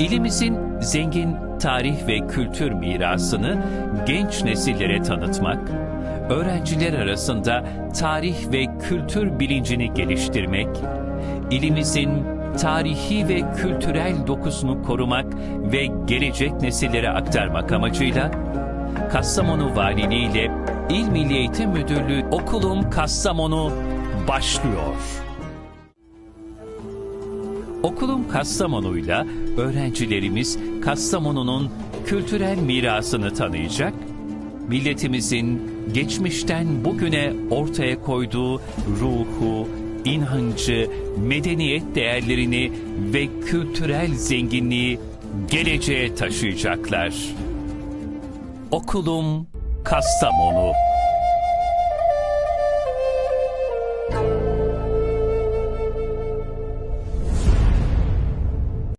İlimizin zengin tarih ve kültür mirasını genç nesillere tanıtmak, öğrenciler arasında tarih ve kültür bilincini geliştirmek, ilimizin tarihi ve kültürel dokusunu korumak ve gelecek nesillere aktarmak amacıyla Kastamonu Valiliği ile İl Milli Eğitim Müdürlüğü Okulum Kastamonu başlıyor. Okulum Kastamonu'yla öğrencilerimiz Kastamonu'nun kültürel mirasını tanıyacak, milletimizin geçmişten bugüne ortaya koyduğu ruhu, inancı, medeniyet değerlerini ve kültürel zenginliği geleceğe taşıyacaklar. Okulum Kastamonu